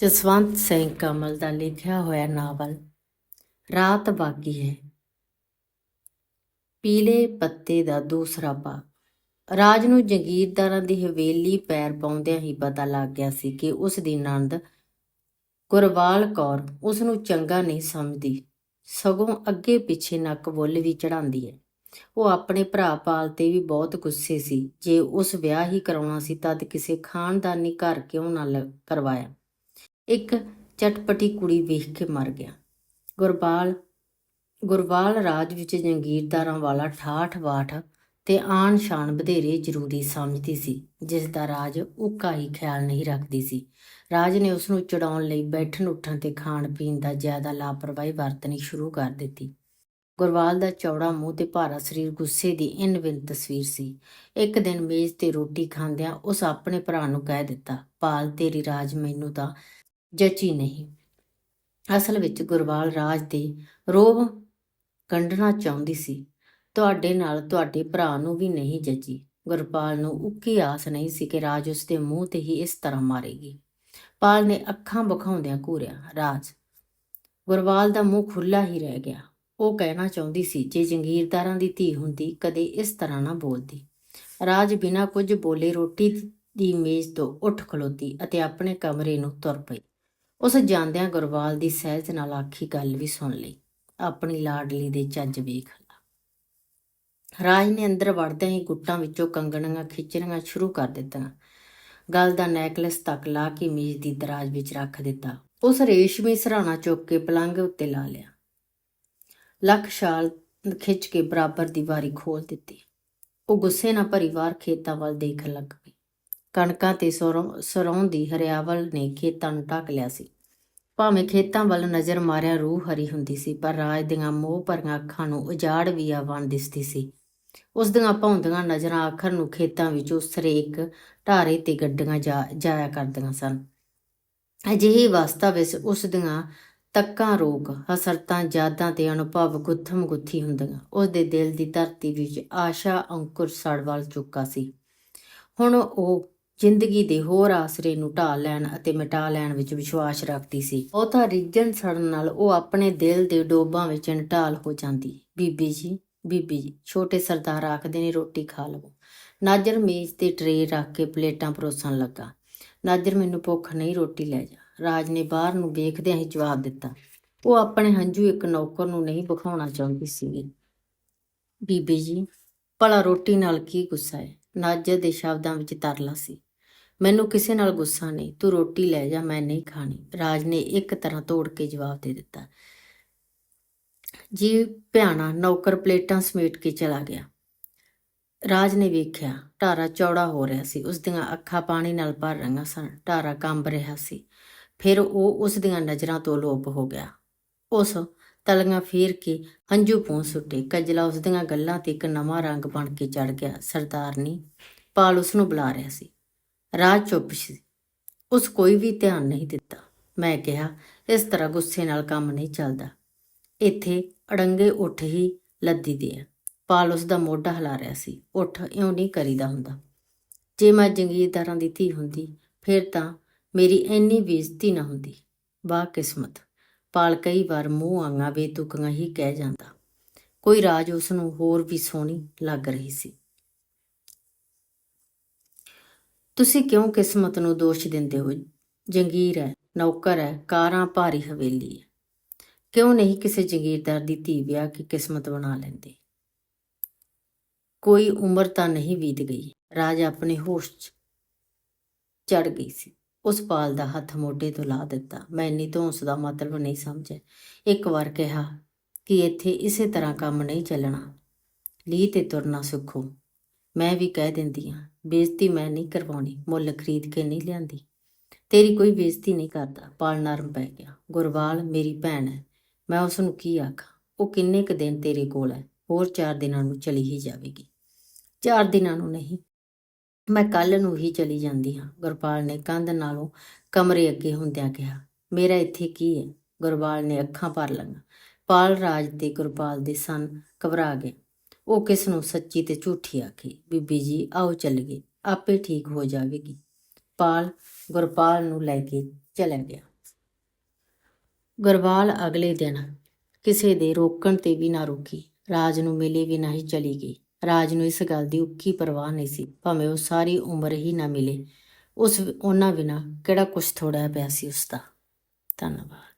ਜਸਵੰਤ ਸਿੰਘ ਕਮਲ ਦਾ ਲਿਖਿਆ ਹੋਇਆ ਨਾਵਲ ਰਾਤ ਬਾਕੀ ਹੈ। ਪੀਲੇ ਪੱਤੇ ਦਾ ਦੂਸਰਾ ਭਾਗ ਰਾਜ ਨੂੰ ਜਗੀਰਦਾਰਾਂ ਦੀ ਹਵੇਲੀ ਪੈਰ ਪਾਉਂਦਿਆਂ ਹੀ ਪਤਾ ਲੱਗ ਗਿਆ ਸੀ ਕਿ ਉਸ ਦੀ ਨੰਦ ਗੁਰਵਾਲ ਕੌਰ ਉਸ ਨੂੰ ਚੰਗਾ ਨਹੀਂ ਸਮਝਦੀ। ਸਗੋਂ ਅੱਗੇ ਪਿੱਛੇ ਨੱਕ ਬੁੱਲ ਵੀ ਚੜਾਉਂਦੀ ਹੈ। ਉਹ ਆਪਣੇ ਭਰਾ ਪਾਲ ਤੇ ਵੀ ਬਹੁਤ ਗੁੱਸੇ ਸੀ। ਜੇ ਉਸ ਵਿਆਹ ਹੀ ਕਰਾਉਣਾ ਸੀ ਤਦ ਕਿਸੇ ਖਾਨਦਾਨੀ ਘਰ ਕਿਉਂ ਨਾ ਲ- ਕਰਵਾਇਆ। ਇੱਕ ਚਟਪਟੀ ਕੁੜੀ ਵੇਖ ਕੇ ਮਰ ਗਿਆ। ਗੁਰਬਾਲ ਗੁਰਵਾਲ ਰਾਜ ਵਿੱਚ ਜੰਗੀਰਦਾਰਾਂ ਵਾਲਾ ਠਾਠ ਬਾਠ ਤੇ ਆਨ ਸ਼ਾਨ ਵਧੇਰੇ ਜ਼ਰੂਰੀ ਸਮਝਦੀ ਸੀ, ਜਿਸ ਦਾ ਰਾਜ ਉੱਕਾ ਹੀ ਖਿਆਲ ਨਹੀਂ ਰੱਖਦੀ ਸੀ। ਰਾਜ ਨੇ ਉਸ ਨੂੰ ਚੜਾਉਣ ਲਈ ਬੈਠਣ ਉੱਠਣ ਤੇ ਖਾਣ ਪੀਣ ਦਾ ਜ਼ਿਆਦਾ ਲਾਪਰਵਾਹੀ ਵਰਤਣੀ ਸ਼ੁਰੂ ਕਰ ਦਿੱਤੀ। ਗੁਰਵਾਲ ਦਾ ਚੌੜਾ ਮੂੰਹ ਤੇ ਭਾਰਾ ਸਰੀਰ ਗੁੱਸੇ ਦੀ ਇਨਵਿਨ ਤਸਵੀਰ ਸੀ। ਇੱਕ ਦਿਨ ਮੇਜ਼ ਤੇ ਰੋਟੀ ਖਾਂਦਿਆਂ ਉਸ ਆਪਣੇ ਭਰਾ ਨੂੰ ਕਹਿ ਦਿੱਤਾ, ਪਾਲ, ਤੇਰੀ ਰਾਜ ਮੈਨੂੰ ਤਾਂ ਜਚੀ ਨਹੀਂ। ਅਸਲ ਵਿੱਚ ਗੁਰਵਾਲ ਰਾਜ ਦੇ ਰੋਬ ਗੰਢਣਾ ਚਾਹੁੰਦੀ ਸੀ। ਤੁਹਾਡੇ ਨਾਲ ਤੁਹਾਡੇ ਭਰਾ ਨੂੰ ਵੀ ਨਹੀਂ ਜਚੀ। ਗੁਰਪਾਲ ਨੂੰ ਉੱਕੀ ਆਸ ਨਹੀਂ ਸੀ ਕਿ ਰਾਜ ਉਸ ਦੇ ਮੂੰਹ ਤੇ ਹੀ ਇਸ ਤਰ੍ਹਾਂ ਮਾਰੇਗੀ। ਪਾਲ ਨੇ ਅੱਖਾਂ ਬਖਾਉਂਦਿਆਂ ਘੂਰਿਆ, ਰਾਜ ਗੁਰਵਾਲ ਦਾ ਮੂੰਹ ਖੁੱਲਾ ਹੀ ਰਹਿ ਗਿਆ। ਉਹ ਕਹਿਣਾ ਚਾਹੁੰਦੀ ਸੀ, ਜੇ ਜੰਗੀਰਦਾਰਾਂ ਦੀ ਧੀ ਹੁੰਦੀ, ਕਦੇ ਇਸ ਤਰ੍ਹਾਂ ਨਾ ਬੋਲਦੀ। ਰਾਜ ਬਿਨਾਂ ਕੁਝ ਬੋਲੇ ਰੋਟੀ ਦੀ ਮੇਜ਼ ਤੋਂ ਉੱਠ ਖਲੋਤੀ ਅਤੇ ਆਪਣੇ ਕਮਰੇ ਨੂੰ ਤੁਰ ਪਈ। ਉਸ ਜਾਂਦਿਆਂ ਗੁਰਵਾਲ ਦੀ ਸਹਿਜ ਨਾਲ ਆਖੀ ਗੱਲ ਵੀ ਸੁਣ ਲਈ। ਆਪਣੀ ਲਾਡਲੀ ਦੇ ਚੱਜ ਵੇਖ ਲਾ। ਰਾਜ ਨੇ ਅੰਦਰ ਵੜਦਿਆਂ ਹੀ ਗੁੱਟਾਂ ਵਿੱਚੋਂ ਕੰਗਣੀਆਂ ਖਿੱਚਣੀਆਂ ਸ਼ੁਰੂ ਕਰ ਦਿੱਤੀਆਂ। ਗਲ ਦਾ ਨੈਕਲੇਸ ਤੱਕ ਲਾ ਕੇ ਮੇਜ਼ ਦੀ ਦਰਾਜ ਵਿੱਚ ਰੱਖ ਦਿੱਤਾ। ਉਸ ਰੇਸ਼ਮੀ ਸਰਾਣਾ ਚੁੱਕ ਕੇ ਪਲੰਘ ਉੱਤੇ ਲਾ ਲਿਆ। ਲੱਖ ਸ਼ਾਲ ਖਿੱਚ ਕੇ ਬਰਾਬਰ ਦੀ ਵਾਰੀ ਖੋਲ ਦਿੱਤੀ। ਉਹ ਗੁੱਸੇ ਨਾਲ ਭਰੀ ਵਾਰ ਖੇਤਾਂ ਵੱਲ ਦੇਖਣ ਲੱਗ ਪਈ। ਕਣਕਾਂ ਤੇ ਸਰੋਂ ਸਰੋਂ ਦੀ ਹਰਿਆਵਲ ਨੇ ਖੇਤਾਂ ਨੂੰ ਢੱਕ ਲਿਆ ਸੀ। ਭਾਵੇਂ ਖੇਤਾਂ ਵੱਲ ਨਜ਼ਰ ਮਾਰਿਆ ਰੂਹ ਹਰੀ ਹੁੰਦੀ ਸੀ, ਪਰ ਰਾਜ ਦੀਆਂ ਮੋਹ ਭਰੀਆਂ ਅੱਖਾਂ ਨੂੰ ਉਜਾੜ ਵੀ ਆਵਾਨ ਦਿਸਦੀ ਸੀ। ਉਸ ਦੀਆਂ ਭੌਂਦੀਆਂ ਨਜ਼ਰਾਂ ਆਖਰ ਨੂੰ ਖੇਤਾਂ ਵਿੱਚ ਸਰੇਕ ਢਾਰੇ ਤੇ ਗੱਡੀਆਂ ਜਾ, ਜਾਇਆ ਕਰਦੀਆਂ ਸਨ। ਅਜਿਹੀ ਵਾਸਤਾ ਵਿੱਚ ਉਸ ਦੀਆਂ ਤੱਕਾਂ ਰੋਗ, ਹਸਰਤਾਂ, ਯਾਦਾਂ ਤੇ ਅਨੁਭਵ ਗੁੱਥਮ ਗੁੱਥੀ ਹੁੰਦੀਆਂ। ਉਸ ਦੇ ਦਿਲ ਦੀ ਧਰਤੀ ਵਿੱਚ ਆਸ਼ਾ, ਅੰਕੁਰ ਸੜ ਵੱਲ ਚੁੱਕਾ ਸੀ। ਹੁਣ ਉਹ ਜ਼ਿੰਦਗੀ ਦੇ ਹੋਰ ਆਸਰੇ ਨੂੰ ਢਾਲ ਲੈਣ ਅਤੇ ਮਿਟਾ ਲੈਣ ਵਿੱਚ ਵਿਸ਼ਵਾਸ ਰੱਖਦੀ ਸੀ। ਉਹ ਤਾਂ ਰਿੱਜਣ ਸੜਨ ਨਾਲ ਉਹ ਆਪਣੇ ਦਿਲ ਦੇ ਡੋਬਾਂ ਵਿੱਚ ਨਿਟਾਲ ਹੋ ਜਾਂਦੀ। ਬੀਬੀ ਜੀ ਬੀਬੀ ਜੀ, ਛੋਟੇ ਸਰਦਾਰ ਆਖਦੇ ਨੇ, ਰੋਟੀ ਖਾ ਲਵੋ। ਨਾਜਰ ਮੇਜ਼ ਤੇ ਟਰੇ ਰੱਖ ਕੇ ਪਲੇਟਾਂ ਪਰੋਸਣ ਲੱਗਾ। ਨਾਜਰ, ਮੈਨੂੰ ਭੁੱਖ ਨਹੀਂ, ਰੋਟੀ ਲੈ ਜਾ। ਰਾਜ ਨੇ ਬਾਹਰ ਨੂੰ ਵੇਖਦਿਆਂ ਹੀ ਜਵਾਬ ਦਿੱਤਾ। ਉਹ ਆਪਣੇ ਹੰਝੂ ਇੱਕ ਨੌਕਰ ਨੂੰ ਨਹੀਂ ਵਿਖਾਉਣਾ ਚਾਹੁੰਦੀ ਸੀ ਬੀਬੀ ਜੀ, ਭਲਾ ਰੋਟੀ ਨਾਲ ਕੀ ਗੁੱਸਾ ਹੈ? ਨਾਜਰ ਦੇ ਸ਼ਬਦਾਂ ਵਿੱਚ ਤਰਲਾ ਸੀ। ਮੈਨੂੰ ਕਿਸੇ ਨਾਲ ਗੁੱਸਾ ਨਹੀਂ, ਤੂੰ ਰੋਟੀ ਲੈ ਜਾ, ਮੈਂ ਨਹੀਂ ਖਾਣੀ। ਰਾਜ ਨੇ ਇੱਕ ਤਰ੍ਹਾਂ ਤੋੜ ਕੇ ਜਵਾਬ ਦੇ ਦਿੱਤਾ। ਜੀ ਭਿਆਣਾ ਨੌਕਰ ਪਲੇਟਾਂ ਸਮੇਟ ਕੇ ਚਲਾ ਗਿਆ। ਰਾਜ ਨੇ ਵੇਖਿਆ ਢਾਰਾ ਚੌੜਾ ਹੋ ਰਿਹਾ ਸੀ। ਉਸ ਦੀਆਂ ਅੱਖਾਂ ਪਾਣੀ ਨਾਲ ਭਰ ਰਹੀਆਂ ਸਨ। ਢਾਰਾ ਕੰਬ ਰਿਹਾ ਸੀ। ਫਿਰ ਉਹ ਉਸ ਦੀਆਂ ਨਜ਼ਰਾਂ ਤੋਂ ਲੋਪ ਹੋ ਗਿਆ। ਉਸ ਤਲੀਆਂ ਫੇਰ ਕੇ ਹੰਝੂ ਪੂੰ ਸੁੱਟੇ। ਕਜਲਾ ਉਸ ਦੀਆਂ ਗੱਲਾਂ ਤੇ ਇੱਕ ਨਵਾਂ ਰੰਗ ਬਣ ਕੇ ਚੜ ਗਿਆ। ਸਰਦਾਰਨੀ ਪਾਲ ਉਸ ਨੂੰ ਬੁਲਾ ਰਿਹਾ ਸੀ। ਰਾਜ ਚੁੱਪ ਸੀ। ਉਸ ਕੋਈ ਵੀ ਧਿਆਨ ਨਹੀਂ ਦਿੱਤਾ। ਮੈਂ ਕਿਹਾ, ਇਸ ਤਰ੍ਹਾਂ ਗੁੱਸੇ ਨਾਲ ਕੰਮ ਨਹੀਂ ਚੱਲਦਾ। ਇੱਥੇ ਅੜੰਗੇ ਉੱਠ ਹੀ ਲੱਦੀ ਦੇ ਆ। ਪਾਲ ਉਸ ਦਾ ਮੋਢਾ ਹਿਲਾ ਰਿਹਾ ਸੀ। ਉੱਠ ਇਉਂ ਨਹੀਂ ਕਰੀਦਾ ਹੁੰਦਾ। ਜੇ ਮੈਂ ਜੰਗੀਰਦਾਰਾਂ ਦੀ ਧੀ ਹੁੰਦੀ, ਫਿਰ ਤਾਂ ਮੇਰੀ ਇੰਨੀ ਬੇਇੱਜ਼ਤੀ ਨਾ ਹੁੰਦੀ। ਬਾ ਕਿਸਮਤ। ਪਾਲ ਕਈ ਵਾਰ ਮੂੰਹ ਆਂਗਾ ਬੇਤੁਕੀਆਂ ਹੀ ਕਹਿ ਜਾਂਦਾ। ਕੋਈ ਰਾਜ ਉਸ ਨੂੰ ਹੋਰ ਵੀ ਸੋਹਣੀ ਲੱਗ ਰਹੀ ਸੀ। ਤੁਸੀਂ ਕਿਉਂ ਕਿਸਮਤ ਨੂੰ ਦੋਸ਼ ਦਿੰਦੇ ਹੋ? ਜੰਗੀਰ ਹੈ, ਨੌਕਰ ਹੈ, ਕਾਰਾਂ ਭਾਰੀ ਹਵੇਲੀ ਹੈ। ਕਿਉਂ ਨਹੀਂ ਕਿਸੇ ਜੰਗੀਰਦਾਰ ਦੀ ਧੀ ਵਿਆਹ ਕੇ ਕਿਸਮਤ ਬਣਾ ਲੈਂਦੇ? ਕੋਈ ਉਮਰ ਤਾਂ ਨਹੀਂ ਬੀਤ ਗਈ। ਰਾਜ ਆਪਣੇ ਹੋਸ਼ 'ਚ ਚੜ ਗਈ ਸੀ। ਉਸ ਪਾਲ ਦਾ ਹੱਥ ਮੋਢੇ ਤੋਂ ਲਾ ਦਿੱਤਾ। ਮੈਂ ਇੰਨੀ ਧੌਂਸ ਦਾ ਮਤਲਬ ਨਹੀਂ ਸਮਝਿਆ। ਇੱਕ ਵਾਰ ਕਿਹਾ ਕਿ ਇੱਥੇ ਇਸੇ ਤਰ੍ਹਾਂ ਕੰਮ ਨਹੀਂ ਚੱਲਣਾ। ਲੀ ਤੇ ਤੁਰਨਾ ਸਿੱਖੋ। ਮੈਂ ਵੀ ਕਹਿ ਦਿੰਦੀ ਹਾਂ, ਬੇਇੱਜ਼ਤੀ ਮੈਂ ਨਹੀਂ ਕਰਵਾਉਣੀ, ਮੁੱਲ ਖਰੀਦ ਕੇ ਨਹੀਂ ਲਿਆਂਦੀ। ਤੇਰੀ ਕੋਈ ਬੇਇੱਜ਼ਤੀ ਨਹੀਂ ਕਰਦਾ, ਪਾਲ ਨਰਮ ਪੈ ਗਿਆ। ਗੁਰਵਾਲ, ਮੇਰੀ ਭੈਣ ਹੈ, ਮੈਂ ਉਸ ਨੂੰ ਕੀ ਆਖਾਂ? ਉਹ ਕਿੰਨੇ ਕੁ ਦਿਨ ਤੇਰੇ ਕੋਲ ਹੈ? ਹੋਰ 4 ਦਿਨਾਂ ਨੂੰ ਚਲੀ ਹੀ ਜਾਵੇਗੀ। 4 ਦਿਨਾਂ ਨੂੰ ਨਹੀਂ, ਮੈਂ ਕੱਲ ਨੂੰ ਹੀ ਚਲੀ ਜਾਂਦੀ ਹਾਂ, ਗੁਰਪਾਲ ਨੇ ਕੰਧ ਨਾਲੋਂ ਕਮਰੇ ਅੱਗੇ ਹੁੰਦਿਆਂ ਕਿਹਾ। ਮੇਰਾ ਇੱਥੇ ਕੀ ਹੈ? ਗੁਰਪਾਲ ਨੇ ਅੱਖਾਂ ਭਰ ਲਈਆਂ। ਪਾਲ ਰਾਜ ਤੇ ਗੁਰਪਾਲ ਦੇ ਸਨ ਘਬਰਾ ਗਏ। ਉਹ ਕਿਸ ਨੂੰ ਸੱਚੀ ਤੇ ਝੂਠੀ ਆਖੀ, ਬੀਬੀ ਜੀ, ਆਓ ਚੱਲੀਏ, ਆਪੇ ਠੀਕ ਹੋ ਜਾਵੇਗੀ। ਪਾਲ ਗੁਰਪਾਲ ਨੂੰ ਲੈ ਕੇ ਚਲਾ ਗਿਆ। ਗੁਰਪਾਲ ਅਗਲੇ ਦਿਨ ਕਿਸੇ ਦੇ ਰੋਕਣ ਤੇ ਵੀ ਨਾ ਰੁਕੀ। ਰਾਜ ਨੂੰ ਮਿਲੇ ਵੀ ਨਹੀਂ ਚਲੀ ਗਈ। ਰਾਜ ਨੂੰ ਇਸ ਗੱਲ ਦੀ ਉੱਕੀ ਪਰਵਾਹ ਨਹੀਂ ਸੀ, ਭਾਵੇਂ ਉਹ ਸਾਰੀ ਉਮਰ ਹੀ ਨਾ ਮਿਲੇ। ਉਸ, ਉਹਨਾਂ ਬਿਨਾ ਕਿਹੜਾ ਕੁਛ ਥੋੜਾ ਪਿਆ ਸੀ ਉਸ ਦਾ ਧੰਨਵਾਦ।